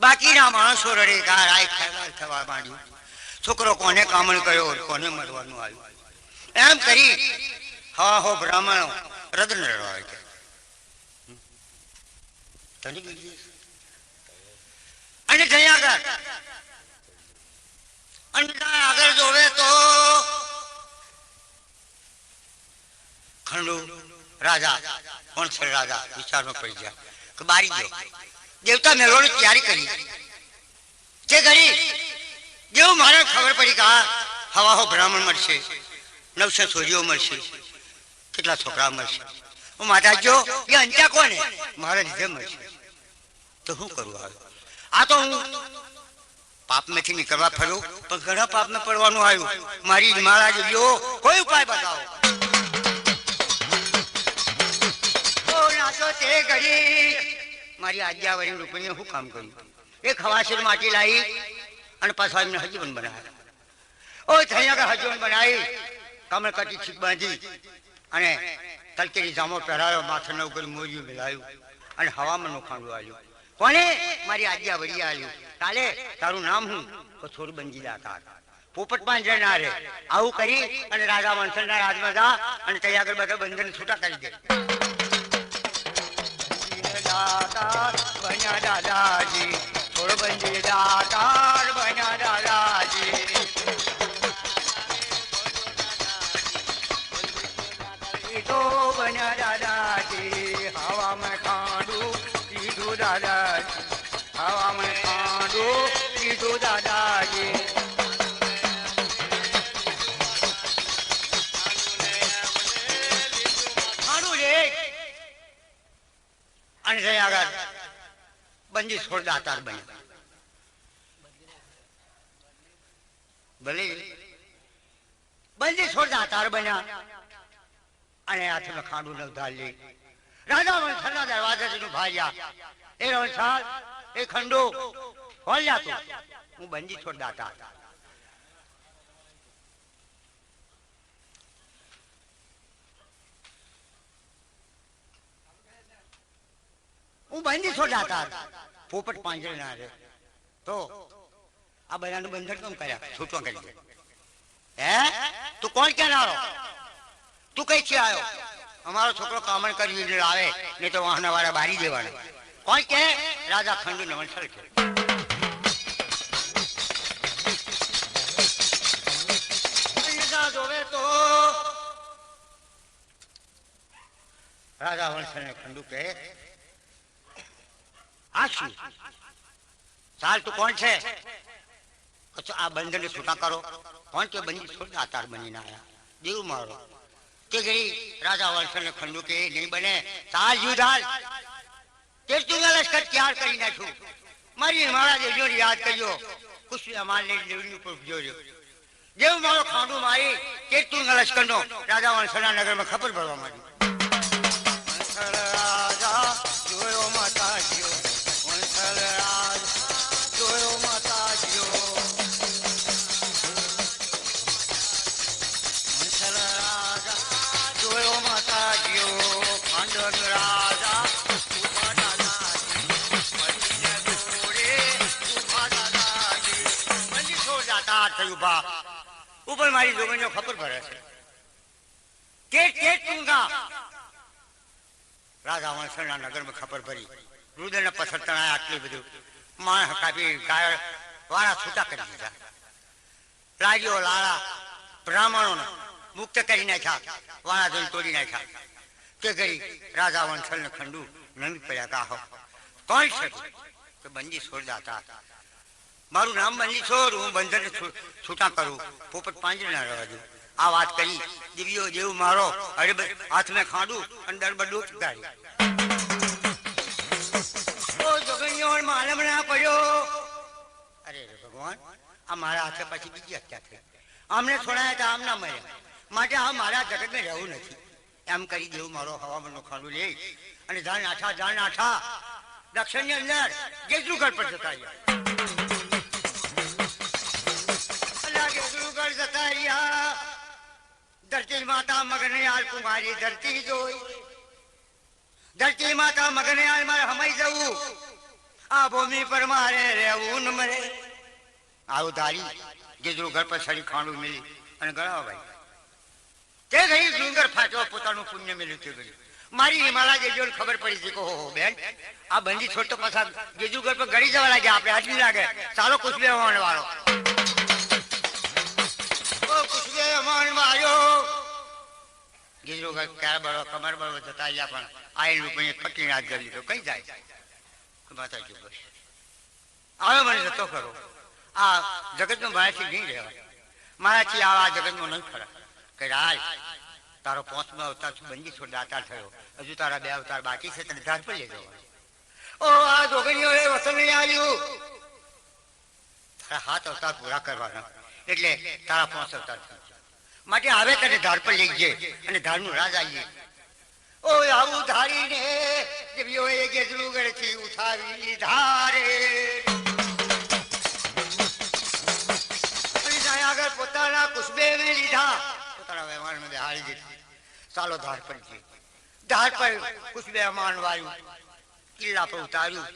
બાકીના માણસો રડે થવા માંડ્યું. છોકરો કોને કામણ કર્યો, કોને મરવાનું આવ્યું? એમ કરી હા હો બ્રાહ્મણો, રદન રડવા છે અને જઈ આગળ. આગળ જોવે તો ખંડુ રાજા વણસર રાજા, વિચારમાં પડી ગયા બારી ગયો. દેવતા મેળવાની તૈયારી કરી. તે ઘડી જેવું મારે ખબર પડી કે આ હવાહો બ્રાહ્મણ મળશે, નવસો છોરીઓ મળશે, કેટલા છોકરા મળશે. હું માતા જો એ અંત્યા કોને? મારા લીધે મળશે. તો શું કરવું આવે આ તો હું પાપમાંથી નીકળવા ફર્યો પણ ઘણા પાપમાં પડવાનું આવ્યું. મારી મારા જેવીઓ કોઈ ઉપાય બતાવો. ઘડી મારી આજ્ઞા વળી રૂપિણીએ શું કામ કર્યું? એ ખવાસીર માટી લાવી અને પાછા એમને હજીવન બનાવ્યા. ઓ થયા હજીવન બનાવી કમળ કટી છીક બાંધી અને તલકેરી જામો પહેરાયો માથે ઉપર કરી મિલાયું અને હવામાં ખાંડું આવ્યું. કોને? મારી આજ્ઞા વળી આવ્યું કાલે તારું નામ હું? તો થોડું બંજી દાતા પોપટ પાંજર ના રે. આવું કરી અને રાજા વંશલ ના રાજમાં જા અને ત્યાં બધા બંધન છૂટા કરી દે. દાતાર બન્યા દાદાજી થોડો બંજી દાતાર બન્યા દાદાજી તો બન્યા દાદાજી હવામાં ખાંડું કીધું દાદાજી હવામાં જઈ આગળ. બંજી છોડ દાતાર બન્યા. ભલે. બંજી છોડ દાતાર બન્યા. અને હાથમાં ખાંડું નવધાર લઈ. રાજા વંશના દરવાજાથી ભાગ્યા. એ વંશાલ એ ખંડો ખોલ્યા તો. હું બંજી છોડ દાતા હું બંદી છોડ દાતા પોપટ પાંજરે ના રે. તો આ બધાનું બંધન કેમ કર્યા? છૂટવા કરી હે? તું કોણ ક્યાં આવ્યો તું કઈ છે આવ્યો? અમારો છોકરો કામણ કરી આવે, નહીં તો વાહના વાળા બારી દેવાના. કોણ કે? રાજા ખંડુ નવંસલ છે રાજા જોવે વંશ ને ખંડુ કહે આ શું તું કોણ છે? અચ્છા, આ બંધને છૂટા કરો. કોણ કે બંદી છોડ આતાર બનીને આયા. દેવ મારો. તે ઘડી રાજા વંશને ખંડુ કે નહીં બને. ચાલ યુધાલ તે તું લશ્કર તૈયાર કરી નાખ્યું. મારી મારા દેજો યાદ કર્યો. કુશી અમારને દેવની ઉપર જોજો દેવ મારો ખાંડું મારી. તે તું લશ્કર નો રાજા વંશના નગરમાં ખબર પડવા માંડી. જાતા ઊભા ઉપર મારી જોગણીઓ ખબર પડે છે. કે કે તુંગા રાજા વંશના નગરમાં ખબર પડી. રુદન પથર તણાય આટલું બધું. માણ કાપી ગાય વાળા છૂટા કરી દીધા. લાગ્યો લાળા બ્રાહ્મણોને મુક્ત કરી નાખ્યા. વાળા ધોઈ તોડી નાખ્યા. તે કરી રાજા વંશલ ને ખંડુ નંદ પડ્યા કાહો કોણ છે? કે બંજી છોડ દાતા મારું નામ બંજી છોડ હું બંધન છૂટા કરું. પોપટ પાંજરે ના રહેવા દઉં આ વાત કરી. દિવ્યો જેવું મારો, અરે હાથ મેં ખાડું અને દરબડું બદલું પડ્યો. અરે ભગવાન, આ મારા હાથે પછી બીજી આમને છોડાયા હતા, આમ ના મળ્યા માટે આ મારા જગતને રહેવું નથી. એમ કરી દેવું મારો હવામાનનો ખાડું લે અને આઠા જાણ આઠા દક્ષિણની અંદર ગેજરુગઢ પર જતા જતા ધરતી માતા મગને કુમારી ધરતી જોઈ. ધરતી માતા મગને મારે હમાઈ જવું. આ ભૂમિ પર મારે રહેવું ન મરે. આવું ધારી ગીધરું ઘર પર સડી ખાણું મિલી અને ગળાવા ભાઈ તે ગઈ ડુંગર ફાટો પોતાનું પુણ્ય મેળ્યું તે ગયું મારી હિમાલય જેજો ખબર પડી છે કે હો, બેન, આ બંદી છોડતો પાછા ગેજુ ઘર પર ગળી જવા લાગ્યા. આપણે આટલી લાગે. ચાલો કુશબે બે વાળો કુશબે વાયો વાળો ગેજુ ઘર ક્યારે બળો? કમર બળો જતા અહીંયા પણ આયન રૂપે કટીને હાથ કરી લીધો. કઈ જાય? માતાજી બસ આવે મને જતો કરો આ જગતનો મારાથી નહીં રહેવાય મારાથી આવા જગતનો નહીં ખરા. કે રાજ, તારો પાંચમો અવતાર છું. બંદી છોડ દાતાર થયો. હજુ તારા બે અવતાર બાકી છે. તને ધાર પર લઈ જવાનો. ઓ, આ જોગણીઓ એ વસન આવ્યું. તારા હાથ અવતાર પૂરા કરવાના. એટલે તારા પાંચ અવતાર થયા. માટે આવે તને ધાર પર લઈ જઈએ અને ધારનું રાજ આવીએ ઓ આવું ધારીને દેવીઓએ ગેજરું ગળથી ઉઠાવી ધારે. આગળ પોતાના કુસબે લીધા. પોતાના વ્યવહારમાં હારી દીધા. ચાલો ધાર પર જઈએ. ધાર પર કુસબે અમાન વાયું કિલ્લા પર ઉતાર્યું.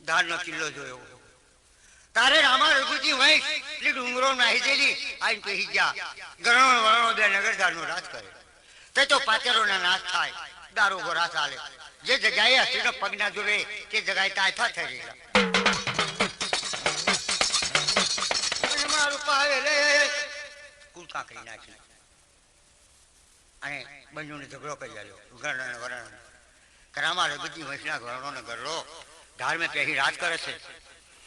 ધારનો કિલ્લો જોયો. તારે રામા રઘુજી વંશ એટલે ડુંગરો નાહી દેલી, આઈને પહેરી ગયા, ગરણો વરણો બે નગરધારનો રાજ કરે. તે તો પાચરોના નાશ થાય, દારૂ ગોરા ચાલે. જે જગ્યાએ હસીનો પગ પગના જોવે તે જગ્યાએ તાયફા થઈ ગયેલા. કુલકા કરી નાખી અને બંધુને ઝઘડો કરી આવ્યો ગરણ વરણ કરામાં રઘુજી વંશના ગરણો ને ગરડો ધાર્મે પહેરી રાજ કરે છે.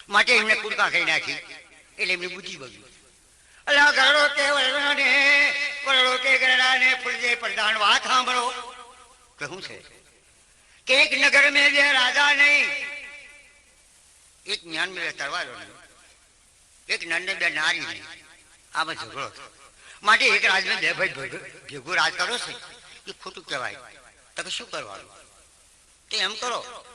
માટે એમને કુડકા ખાઈ નાખી. એટલે એમની બુદ્ધિ બગડી. અલા ગરડો કે વરણાને વરડો કે ગરડાને ફૂલજે પ્રધાન વાત સાંભળો. કહું છે? કે એક નગર મેં જે રાજા નહીં. એક જ્ઞાન મેં બે નહીં એક નંદ બે નારી નહીં. આમાં ઝઘડો. માટે એક રાજમાં બે ભાઈ ભેગું રાજ કરો છે. એ ખોટું કહેવાય. તકે શું કરવાનું? તે એમ કરો.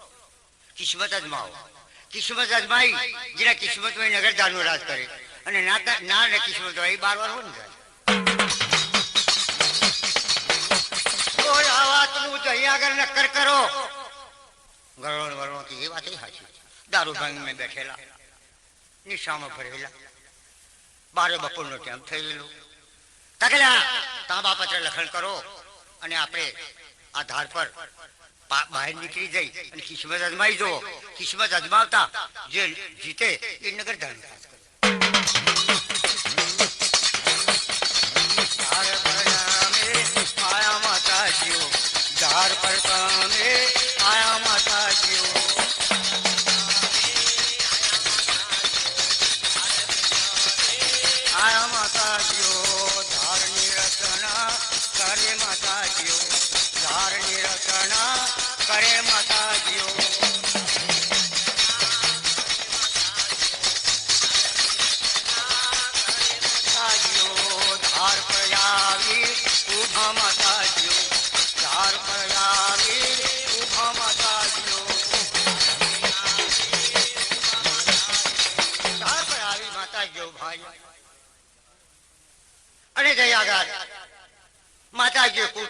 કિસ્મત અજમાવો કિસ્મત અજમાઈ જેના કિસ્મત હોય નગર જાનું રાજ કરે. અને ના ના કિસ્મત હોય, એ બાર વાર હોય ને આ વાતનું તો આગળ નક્કર કરો. વાત સાચી. દારૂ ભાંગીને બેઠેલા નિશામાં ભરેલા. બારે બપોરનો ટાઈમ થઈ ગયેલો તકલા પત્ર લખણ કરો. અને આપણે આ ધાર પર પા- બહાર નીકળી જઈ અને કિસ્મત અજમાઈ જુઓ કિસ્મત અજમાવતા જે જીતે એ નગર ધારણ કરે ધાર પર અમે આયા માતાજીઓ ધાર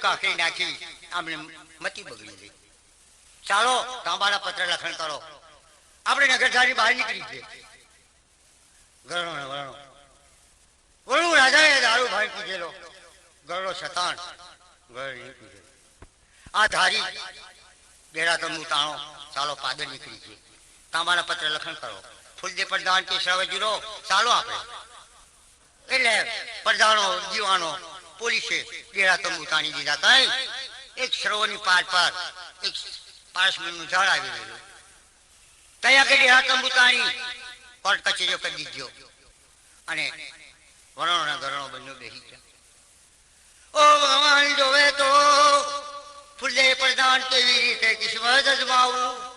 માતાજીએ નાખી. આમને મતી બગડી ગઈ. ચાલો, તાંબાના પત્ર લખણ કરો. આપણે નગરધારી બહાર નીકળી છે ગરણો વરણો વરણું દારૂ ભાઈ પીધેલો. ગરડો શતાણ આ ધારી બેરા તંબુ તાણો. ચાલો, પાદર નીકળી છે તાંબાના પત્ર લખણ કરો. ફૂલદે પ્રધાન કે શ્રવજીરો ચાલો આપણે એટલે પ્રધાનો, દીવાનો પોલીસે ડેરા તંબુ તાણી દીધા કઈ. એક સરોવરની પાર પર એક પારસમણનું ઝાડ આવી રહ્યું. તયા કે ડેરા તંબુ તાણી? કોર્ટ કચેરીઓ કરી દીધો. અને વરણોના ગરણો બંને બેસી ગયા. ઓ ભગવાન, જોવે તો ફૂલે પ્રધાન કેવી રીતે કિસ્મત અજમાવું?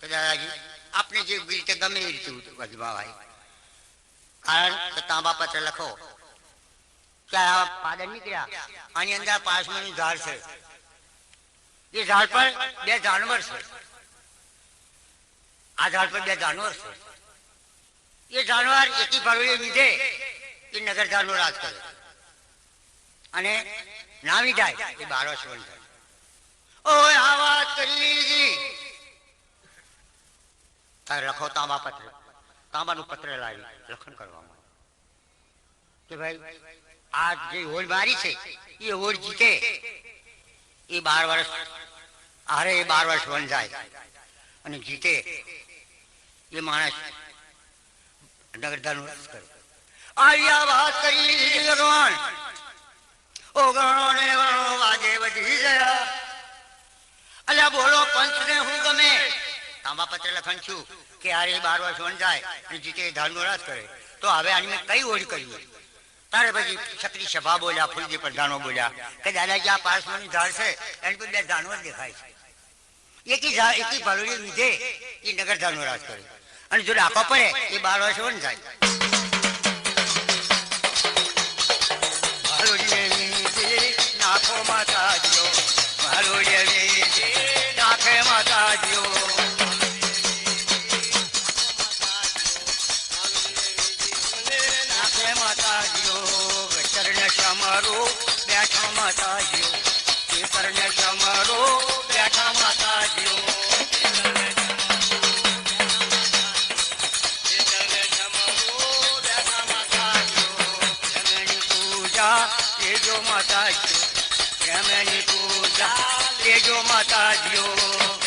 કે દાદાજી આપને જે રીતે ગમે એ રીતે અજમાવાય કારણ કે તાંબા પત્ર લખો. કે આ પાદર નીકળ્યા. આની અંદર પાસમાનું ઝાડ છે. એ ઝાડ પર બે જાનવર છે. આ ઝાડ પર બે જાનવર છે. એ જાનવર એકી ભરવી લીધે એ નગર ઝાડનો રાજ કરે. અને નામી જાય એ બારો વન થાય. ઓય, આ વાત કરી લીધી. તારે લખો તાંબા પત્ર. તાંબાનું પત્ર લાવી, લખન કરવામાં કે ભાઈ આ જે હોડ મારી છે, એ હોડ જીતે. એ બાર વર્ષ હારે એ બાર વર્ષ વન જાય. અને જીતે. એ માણસ નગરદાનું રસ કરે. આયા વાત કરી ભગવાન ઓ ગણો ને ગણો વાજે વધી ગયા. અલ્યા બોલો પંચ ને હું ગમે? તાંબા પત્ર લખન છું કે હારે બાર વર્ષ વન જાય અને જીતે ધારનો રાજ કરે. તો હવે આની મેં કઈ ઓળ કરી તારે પછી છત્રી સભા બોલ્યા, ફૂલજી પ્રધાનો બોલ્યા કે દાદાજી, આ પારસમાની ધાર છે, એની બે ધાનો જ દેખાય છે. એકી ઝા એકી ભરોડી લીધે એ નગર ધારનો રાજ કરે. અને જો ડાકો પડે, એ બાર વર્ષ વન લીધે નાખો માતાજીઓ, ભાલુડીએ લીધે નાખે નાખે માતાજીઓ પ્રેમની પૂજા લેજો માતાજીઓ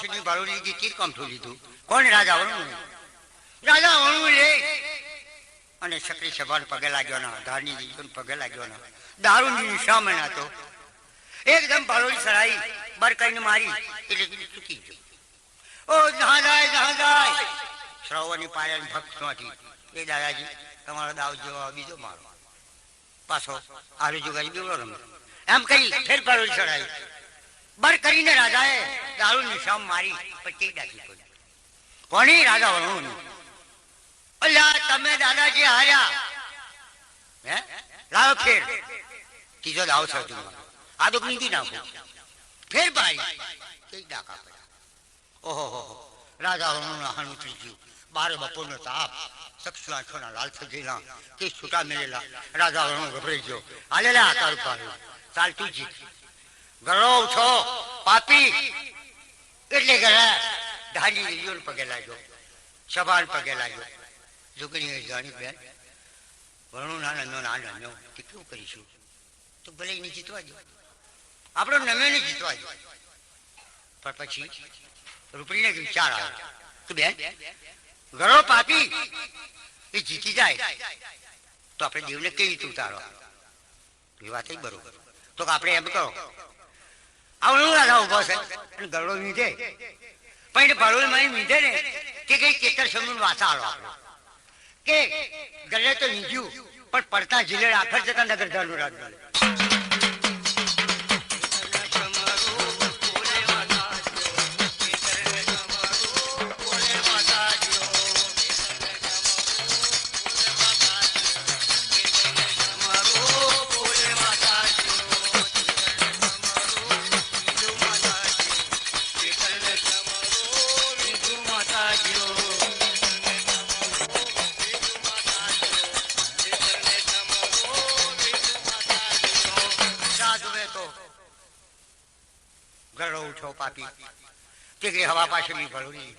પાસેની ભાડુડી તીર કમઠું લીધું. કોણ? રાજા વણું રાજા વણું લે અને સક્રી સભાન પગે લાગ્યો ના ધારની દીકરીને પગે લાગ્યો ના દારૂની નિશામણ હતો. એકદમ ભાડોળી સરાઈ બર કરીને મારી, એટલે ચૂકી ગયો. ઓ જહાં જાય જહાં જાય શ્રવણની ભક્તમાંથી એ દાદાજી, તમારો દાવ જેવો બીજો મારો. પાછો આરુ જુગારી બીવડો રમ. એમ કરી ફેર ભાડોળી ચડાવી બર કરીને રાજાએ દારૂ નિશામ મારી, પછી ડાકી પડી રાજા વરુણ? અલ્યા, તમે દાદાજી હાર્યા. લાવો ફેર. ત્રીજો દાવ છે તું આ તો નીકળી નાખો. ફેર ભાઈ. કઈ ડાકા પડ્યા? ઓહો, હો રાજા વરુણ હાનું થઈ ગયું. બારે બપોરનો તાપ. ચક્ષુ આંખોના લાલ થઈ ગયેલા. કે છૂટા મેળેલા. રાજા વરુણ ગભરાઈ ગયો. હાલેલા આકાર ઉપાડ્યો. ચાલતું જીત. ગળો છો, પાપી. એટલે ગણા ઢાલી લીલીઓને પગે લાગ્યો સભાન પગે લાગ્યો. જોગણી જાણી, બેન, ભણું ના નમ્યો ના નમ્યો કે કેવું કરીશું? તો ભલે એને જીતવા દો. આપણો નમે ને જીતવા દો. પણ પછી રૂપડીને વિચાર આવ્યો કે, બેન ગળો પાપી. એ જીતી જાય. તો આપણે દેવને કેવી રીતે ઉતારો એ વાત બરોબર. તો આપણે એમ કરો આવડું રાજા ઊભો છે. ગળો વીધે. પણ ભરોલ મારી મીધે ને કે કઈ કેતર સમૂહ વાસા આલો આપણો. કે ગરડે તો વીજ્યું પણ પડતા જિલ્લે આખર જતા નગર ધરનું રાજ પાપી. તીકડી હવા પાછળની ભળુડી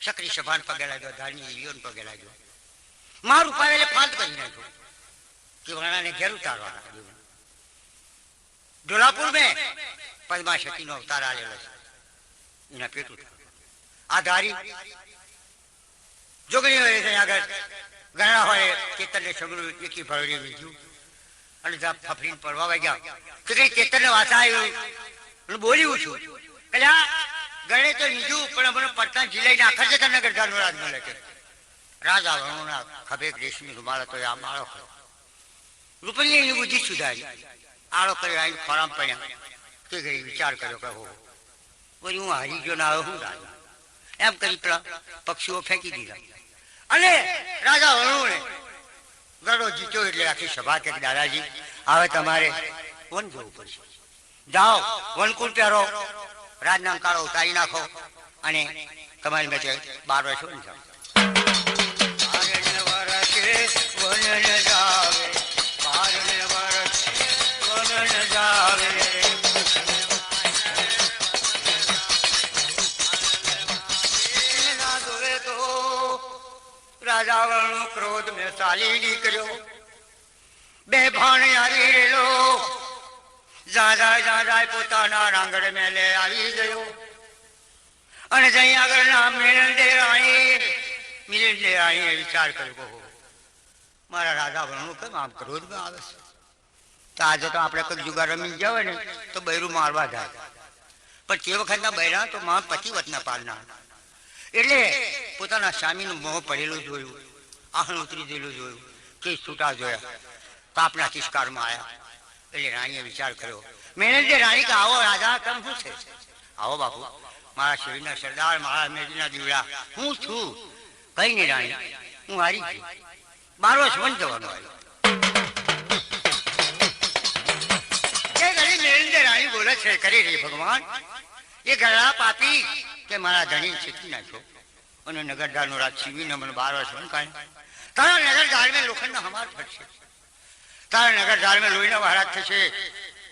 સક્રી સભાન પગે લાગ્યો ધારની લીલીઓને પગે લાગ્યો મારું પાવેલે ફાંદ કરી નાખ્યો કે વણાને ઘેર ઉતારવાના ઢોલાપુર મેં પદ્મા શક્તિનો અવતાર આવેલો છે. એના પેટ આ ધારી જોગણી હોય છે આગળ ગણા હોય કેતનને છગડું એકી ભરડી વીજ્યું અને ફફરીને પડવા વાગ્યા. તો કઈ કેતનને વાસા આવ્યું અને બોલ્યું છું. કલ્યા ગણે તો લીધું, પણ મને પડતા જિલ્લાની આખર છે નગર ધારનો રાજ મળે છે. રાજા વણુના ખભે રેશમી રૂમાલ તો આ માળો ખરો રૂપણીએ એની બુદ્ધિ સુધારી. આળો કર્યો આવીને ખોરામ પડ્યા. તે ગઈ વિચાર કર્યો કે હો, બોલી, હું હારી ગયો ના હું રાજા? એમ કરી પેલા પક્ષીઓ ફેંકી દીધા. અને રાજા વરુણે ગળો જીત્યો એટલે આખી સભા કે દાદાજી, હવે તમારે વન જવું પડશે જાઓ વનકુલ પહેરો. રાજનામ કાળો ઉતારી નાખો અને તમારી મેચે બાર વર્ષ વન જાવે, બારને વરસે વનને જાવે. ના જોવે તો રાજા વણનો ક્રોધ મેં ચાલી નીકળ્યો બે ભાણ આવી રેલો. જાજા જાજા પોતાના રાંગણ મેલે આવી ગયો. અને જઈ આગળ ના મિલન દે રાણી મિલન દે રાણીએ વિચાર કર્યો મારા રાજા વણનું કેમ આમ ક્રોધમાં આવે છે? તો આજે તો આપણે કોઈ જુગાર રમી ગયા હોય ને, તો બૈરું મારવા જાય. પણ તે વખતના બૈરા તો મા પતિવતના પાલના. એટલે પોતાના સ્વામીનું મોં પડેલું જોયું, આહણ ઉતરી દેલું જોયું કે છૂટા જોયા કાપના તિસ્કારમાં આવ્યા એટલે રાણીએ વિચાર કર્યો, મેને રાણી કે આવો રાજા કેમ શું છે? આવો બાપુ, મારા શરીરના સરદાર, મારા મેજીના દીવડા, હું છું. કઈ નહીં રાણી, હું હારી છું બારો વન જવાનો આવ્યો. બોલે છે, કરી રહી ભગવાન? એ ગળા પાપી કે મારા ધણી છે નાખ્યો? અને નગરદારનો રાજ છીવીને મને બાર વર્ષ વન કાઢ્યો? તારા નગરદાર તારા નગરદાર મેં લોહીના મહારાજ થશે.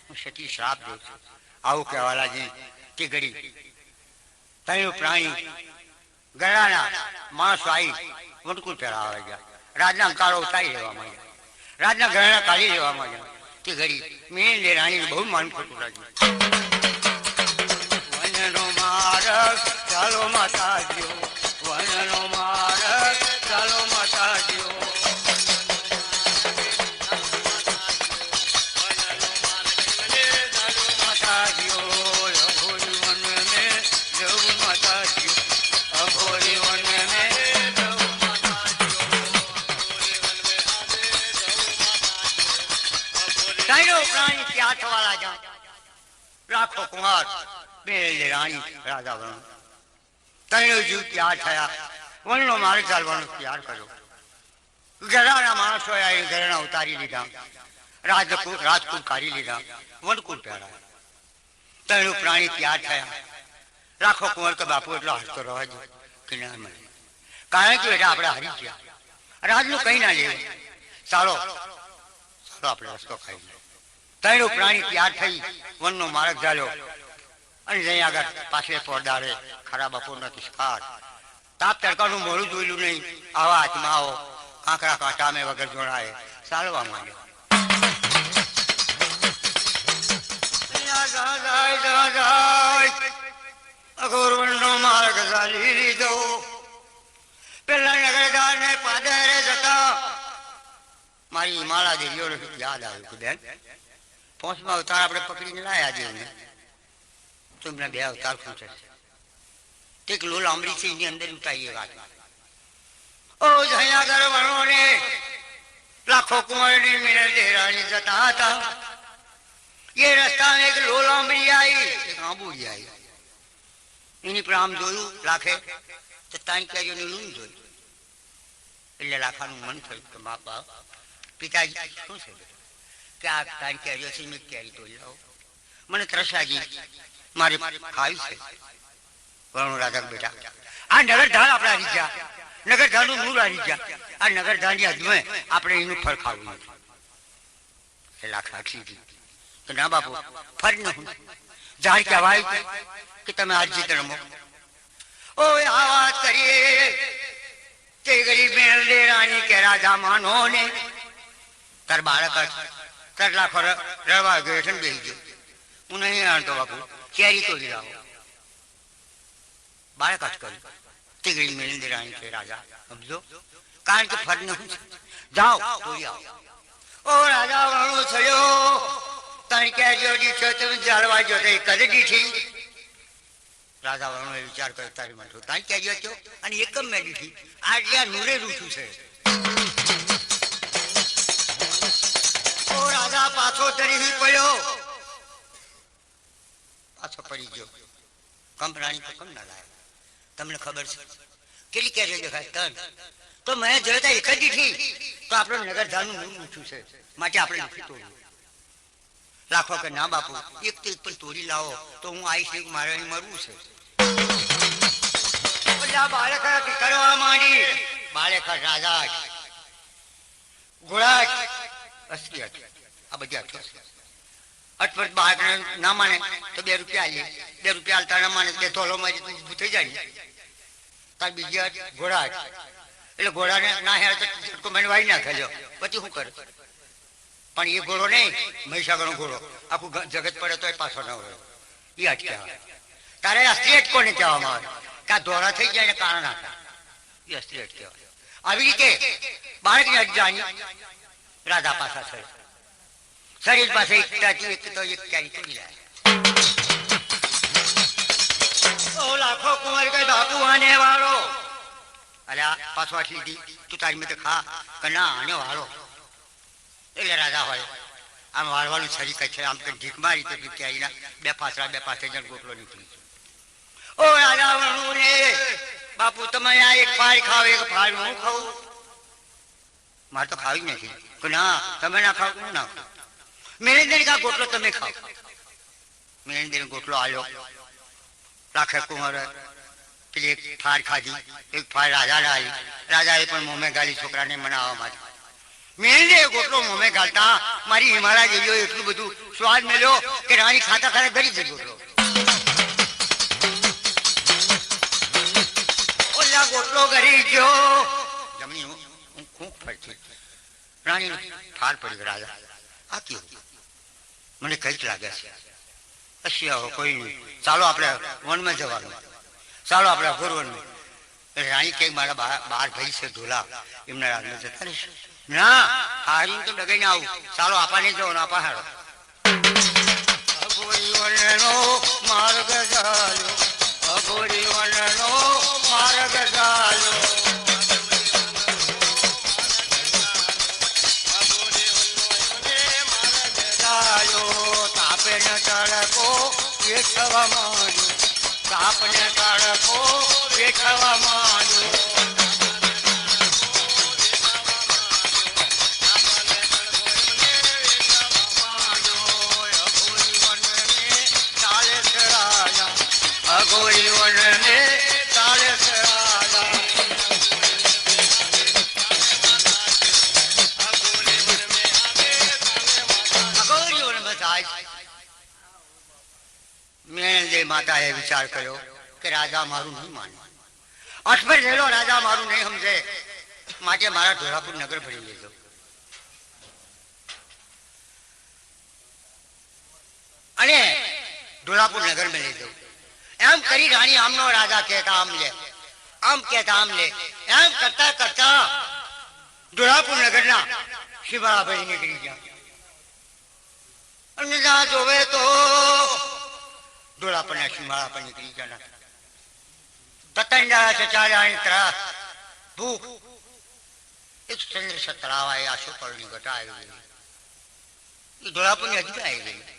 હું સતી શ્રાપ દઉં છું. આવું કહેવાલાજી કે ગડી તૈનું પ્રાણી, ગળાના માણસો આવી વટકું પહેરાવા ગયા રાજના કાળો ઉતારી લેવા માંડ્યા. રાજના ઘરેણા કાઢી લેવા માંડ્યા. તે ગડી, મેં રાણી બહુ માન ખોટું લાગ્યું. વનનો માર્ગ ચાલો માતા દ્યો વનનો રાખો કુમાર બે રાણી રાજા વણ ત્રણેય જીવ તૈયાર થયા. વનનો માર્ગ ચાલવાનો તૈયાર કર્યો. ઘરાના માણસો એ ઘરેણા ઉતારી લીધા. રાજકુળ રાજકુળ કાઢી લીધા. વનકુળ પહેરા ત્રણેય પ્રાણી તૈયાર થયા. રાખો કુંવર કે બાપુ એટલો હસતો રહેવા દો કે ના મળે. કારણ કે એટલે આપણે હારી ગયા. રાજનું કઈ ના લેવું. ચાલો. ચાલો આપણે રસ્તો ખાઈ લઈએ ત્રણેય પ્રાણી તૈયાર થઈ વનનો માર્ગ ચાલ્યો. અને જઈ આગળ પાછળ પોરદારે ખરા બપોરનો તિષ્કાર તાપ તડકાનું મોડું જોયેલું નહીં. આવા આત્માઓ આંકડા કાંટા મેં વગર જોડાય. ચાલવા માંડ્યો. પેલા નગરદાર ને પાદરે જતા. મારી હિમાલય દેવીઓ યાદ આવ્યું બેન પોંચમાં અવતાર આપણે પકડીને લાયા દેવને તો એમના બે અવતાર પૂછે છે તે એક લોલ આંબરી છે, એની અંદર ઉતારીએ વાત. ઓ જયાગર વણો ને લાખો કુંવરની મિનલ દેરાણી જતા હતા. એ રસ્તામાં એક લોલ આંબરી આવી, એક આંબુડી આવી. એની પર આમ જોયું, લાખે. તો તાઈ કેરીઓની લૂમ જોઈ એટલે લાખાનું મન થયું કે મા બાપ, પિતાજી, શું છે? કે આ તારી કેરીઓ છે, મેં કેરી તોડી લાવો મને ત્રસાજી મારે ખાવી છે. વરુણ રાધક બેટા, આ નગરધાન આપણે આવી ગયા. નગરધાનનું મૂળ આવી ગયા. આ નગરધાનની હદમે આપણે એનું ફળ ખાવું નથી. એ લાખ રાખી તો ના બાપુ, ફરી ન હું જાહેર કહેવાય કે તમે આજ જીત રમો. ઓય આ વાત કરીએ તે ગરીબ મેળ રાણી કે રાજા માનો ને તાર બાળક જ તાર રેવા ગયો છે બેસી ગયો. હું નહીં આણતો બાપુ. કેરી તો લાવો બાળક જ કર્યું તે ગઈ મેલિંદ રાણી કે રાજા, સમજો? કારણ કે ફર નહીં જાઓ, તોડી આવો. ઓ રાજા વાળો થયો. તણ કે જોડી દીઠો તમે જાળવા જો તે કદી દીઠી રાજા વાળો વિચાર કર્યો, તારી માટે તારી કે જો અને એકમ મેં દીઠી આ જ્યાં નૂરે રૂઠું છે. પાછો તરી પડ્યો. પાછો પડી ગયો. કંપ રાણી તો કમ ના લાગે તમને ખબર છે? કેટલી કેરી દેખાય? ત્રણ. તો મેં જોતા એક જ દીઠી. તો આપણું નગરધામનું મૂળ ઊંચું છે. માટે આપણે નથી તોડ્યું. રાખો કે ના બાપુ, એક તો પણ તોડી લાવો, તો હું આવીશ એક મારે મરવું છે. બાળક કરવા માંડી. બાળક રાજા ઘોડા અસલી હતી આ બધી ના માને, તો બે રૂપિયા લે. બે રૂપિયા હાલતા ના માને બે માં થઈ જાય. તાર બીજી હાથ ઘોડા હાથ. એટલે ઘોડાને ના હેર તો ઝટકો મને લ્યો. પછી શું કરે? પણ એ ઘોડો નહીં, મહીસાગરનો ઘોડો. આખું જગત પડે તો એ પાછો ન હોય એ અટક્યા તારે અસલી કોને કહેવામાં આવે? કે આ ધોળા થઈ જાય ને કારણ હતા એ અસલી અટકેવાય આવી રીતે બાળકની અજાણી રાધા પાછા છે શરીર પાસે એક સ્ટેચ્યુ એક તો એક ક્યારી તોડી જાય. લાખો કુંવર કઈ બાપુ આને વાળો? અલ્યા પાછો આટલી દી તું તારી મેં ખા કે ના આને વાળો. એટલે રાજા હોય આમ વાળવાનું શરીર કહે છે આમ તો ઢીક મારી તો ક્યારીના બે પાછળ બે પાછળ જણ ગોટલો નીકળી ઓ રાજા વણું રે બાપુ તમે આ એક ફાળ ખાવ એક ફાળ હું ખાઉં? મારે તો ખાવી જ નથી. કે ના તમે ના ખાવ હું ના ખાવ મેરેન્દ્ર કા ગોટલો તમે ખાઓ મેરેન્દ્ર ગોટલો આલ્યો લાખે કુંવર પેલી એક ફાળ ખાધી એક ફાળ રાજાને આવી રાજાએ પણ મોમે ગાલી છોકરાને મનાવવા માટે મેરેન્દ્રે ગોટલો મોમે ગાલતા મારી હિમાલય જેવીઓ એટલું બધું સ્વાદ મેળ્યો કે રાણી ખાતા ખાતા ગરી જ ગોટલો ઓલા ગોટલો ગરી ગયો જમણી હું હું ખૂબ ફરતી રાણી ફાળ પડી ગયો રાજા આ કેવું મને કંઈક લાગે છે. હો કોઈ નહીં. ચાલો આપણે વનમાં જવાનું. ચાલો આપણે અઘોરવનમાં એટલે રાણી કે મારા બાર ભાઈ છે ધોલા એમના રાજમાં જતા રહીશું. ના હારી તો ડગાઈને આવું. ચાલો આપાને ને આપા હારો. માર્ગ ચાલ્યો અઘોરી માર્ગ ચાલ્યો વેઠવા માંડ્યો. સાપને તડકો વેઠવા માંડ્યો. માતાએ વિચાર કર્યો કે રાજા મારું નહીં માને. અઠપર થયેલો રાજા મારું નહીં સમજે. માટે મારા ધોળાપુર નગર ભરી લેજો. અને ધોળાપુર નગરમાં લઈ જાઉં એમ કરી રાણી આમનો રાજા કહેતા, આમ લે, આમ કહેતા, આમ લે. એમ કરતા કરતા ધોળાપુર નગરના શિવાળા ભાઈ નીકળી ગયા. અને જોવે તો ડોળા પર નાખી માળા પર નીકળી ગયા તતંડા ચચાર્યા ત્રાસ ભૂખ એક ચંદ્ર સતરાવા એ આશો પર ઘટા આવી ગઈ એ ડોળાપુરની હજી આવી ગઈ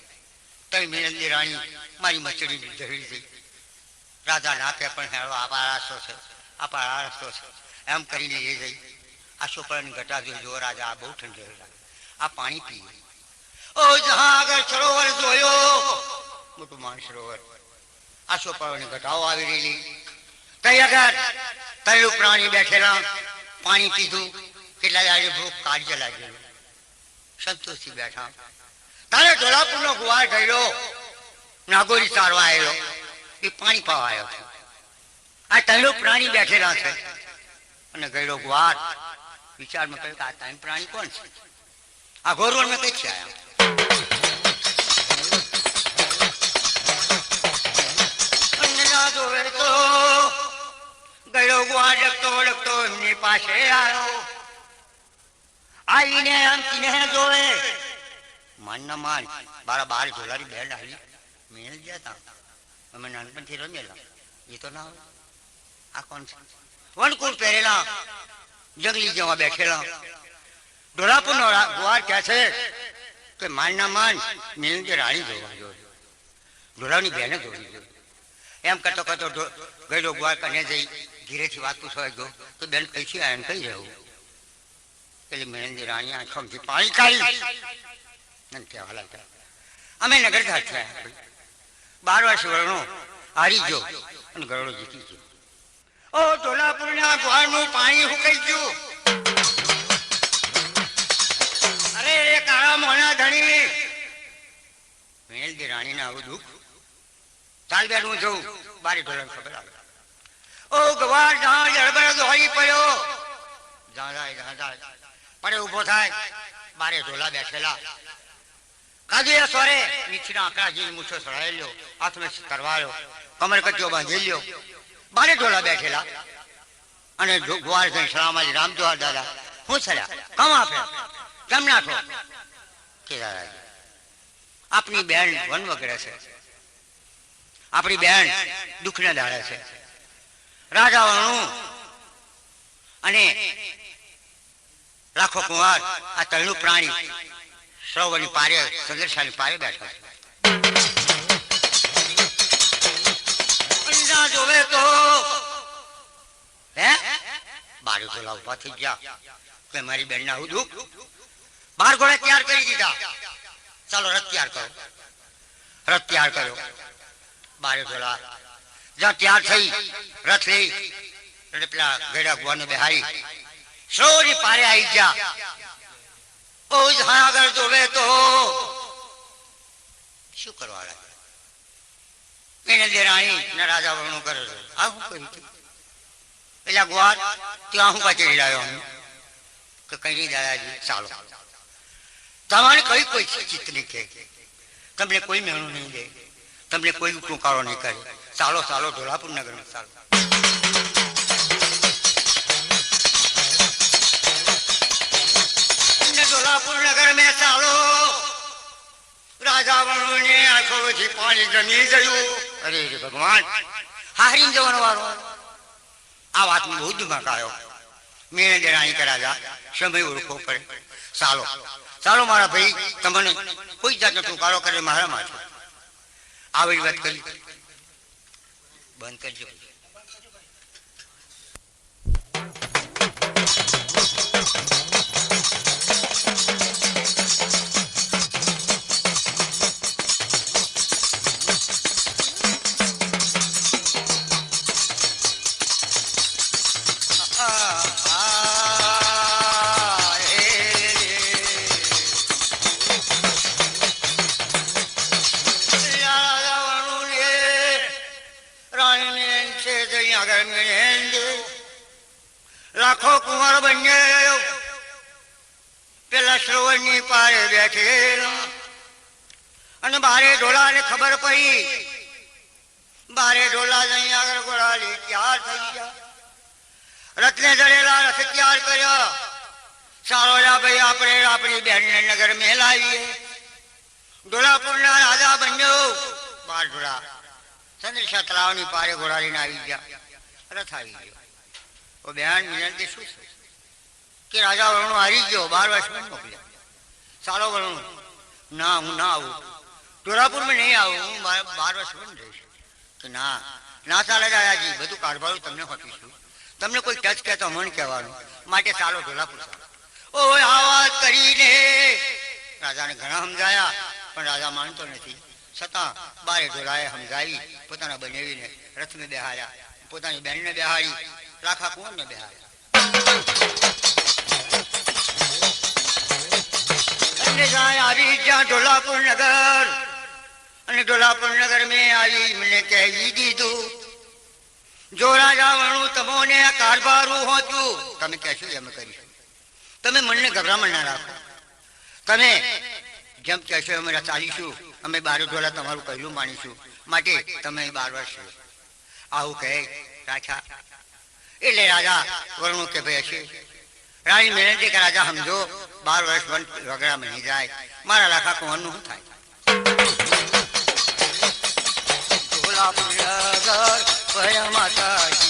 તમે મેનંદી રાણી મારી મચડી ધરી ગઈ રાજા નાકે પણ હેળો આ રાસ્તો છે આ પારા રસ્તો છે એમ કરીને એ ગઈ આશો પર ઘટા જોઈ જો રાજા આ બહુ ઠંડી આ પાણી પી ઓ જહાં આગળ સરોવર જોયો. મોટું માન સરોવર આસો પાવાની ઘટાઓ આવી રહેલી તઈ આગળ તયું પ્રાણી બેઠેલા. પાણી પીધું. કેટલા દાડે ભૂખ કાઢજે લાગેલું સંતોષથી બેઠા. તારે ધોલાપુર નો ગુવાર ગયો નાગોરી સારવા આવેલો. એ પાણી પાવા આવ્યો આ તૈલો પ્રાણી બેઠેલા છે. અને ગયેલો ગુવાર વિચારમાં કહ્યું કે આ ત્રણ પ્રાણી કોણ છે? આ ગોરવણ મેં કઈ છે આયા? ગુવા ડગતો ડગતો એમની પાસે આવ્યો. આવીને આમ જોવે. માન માન, બારા બાર ઝોલારી બેન આવી. મેળ ગયા તા. અમે નાનપણથી રમેલા. એ તો ના આ કોણ છે? વનકુળ પહેરેલા. જંગલી જેવા બેઠેલા. ઢોળાપુર નો ગુવાર કહે છે કે માન ના માન મિલનજી રાણી જોવા જોઈએ ડોલાવની બેને જોવી જોઈએ એમ કરતો કરતો ગયેલો ગુવાર કને જઈ ધીરેથી વાત પૂછવા ગયો તો બેન કઈથી આયન કઈ રહ્યું. પેલી મહેંદી રાણી આંખો પાણી કાઢી. અમે નગરઘાટ થયા. બાર વર્ષ વર્ણો હારી ગયો અને ગરડો જીતી ગયો. ઓ ધોલાપુરના ગુવારનું પાણી સુકાઈ ગયું? અરે એ કાળા મોના ધણી મહેલદી રાણીને આવું દુઃખ. ચાલ બેન, હું જઉં. બારી ઢોલણ ખબર આવે. ઓ બારે ઢોલા બેઠેલા. અને ગુવાર સલામાજી રામ જોહાર દાદા, હું સર્યા કમ આપે? કેમ નાખો? કે દાદાજી આપની બેન વન વગેરે છે. આપણી બેન દુઃખને દાડે છે. રાજાઓનું અને લાખો કુંવર આ તળનું પ્રાણી સૌની પારે સંદર્શાની પારે બેઠા હે? બારી તો ઊભા ગયા. કે મારી બેન આવું દુઃખ? બાર ઘોડે તૈયાર કરી દીધા. ચાલો રથ તૈયાર કરો. રથ તૈયાર કર્યો બારે ઢોલા જ્યાં ત્યાં થઈ રથ લઈ એટલે પેલા ગેડા ગુવાને બેહારી સોરી પારે આવી ગયા. જ્યાં આગળ જોવે તો. શું એને દેરાણી રાજા વર્ણો કરે? એટલે ગુવાર ત્યાં હું પાછી રહ્યો કે કઈ નહીં દાદાજી તમારે કઈ કોઈ ચિત્ત નહીં કે. તમને કોઈ મેણું નહીં દે તમને કોઈ ટૂંકારો નહીં કરે. ચાલો ચાલો ઢોલાપુર ને નગર ચાલો. રાજા પાણી જમી ગયું અરે ભગવાન. હારી જવાનો વારો. આ વાતમાં બહુ દિમાગ મેં જણાઈ કે રાજા સમય ઓળખો પડે. ચાલો. ચાલો, મારા ભાઈ, તમને કોઈ જાતનો ટુકારો કરે મારા માટે આવી વાત કરી. બંધ કરજો. લાખો કુંવર બન્યો. પેલા સરોવરની પારે બેઠેલા. અને બારે ઢોલાને ખબર પડી. બારે ઢોલા નહીં આગળ ગોળાલી તૈયાર થઈ ગયા. રથને જડેલા રથ ત્યાર કર્યો. સારો જા ભાઈ, આપણે આપણી બેનને નગર મેલાવીએ. ઢોલાપુરના રાજા બન્યો. બાર ઢોળા. ચંદ્રશા તળાવની પારે લઈને આવી ગયા. રથ આવી ગયો. બેન વિનંતી શું છે? કે રાજા વરુણ હારી ગયો, બાર વર્ષમાં મોકલ્યા. સારો વરુણ, ના, હું ના આવું. ઢોરાપુરમાં નહીં આવું, હું બાર વર્ષમાં રહીશ. કે ના ના ચાલે દાદાજી, બધું કારભારું તમને હોપીશું તમને કોઈ ટચ કહેતો મન કહેવાનું. માટે ચાલો ઢોલાપુર ઓ ઓય, આ વાત કરીને રાજાને ઘણા સમજાયા, પણ રાજા માનતો નથી. છતાં બારે ઢોલાએ સમજાવી, પોતાના બનેવીને રથને બેહાર્યા પોતાની બહેનને બેહારી લાખા કુંવરને ને જ્યાં ઢોલાપુર નગર. અને ઢોલાપુર નગર મેં આવી મને કહી દીધું. જો રાજા વણું તમોને કારભારું હોતું, તમે કહેશો એમ કરીશું તમે મનને ગભરામણ ના રાખો. તમે જેમ કહેશો એમ ચાલીશું. અમે બાર ઢોલા તમારું કહેલું માનીશું માટે તમે બાર વર્ષ આવું કહે રાજા. એટલે રાજા વર્ણું કે ભાઈ હશે, રાણી મહેનતી કે રાજા સમજો, બાર વર્ષ બંધ વગડામાં નહીં જાય, મારા લાખા કુંવરનું શું થાય? ભોલા ભયા માતા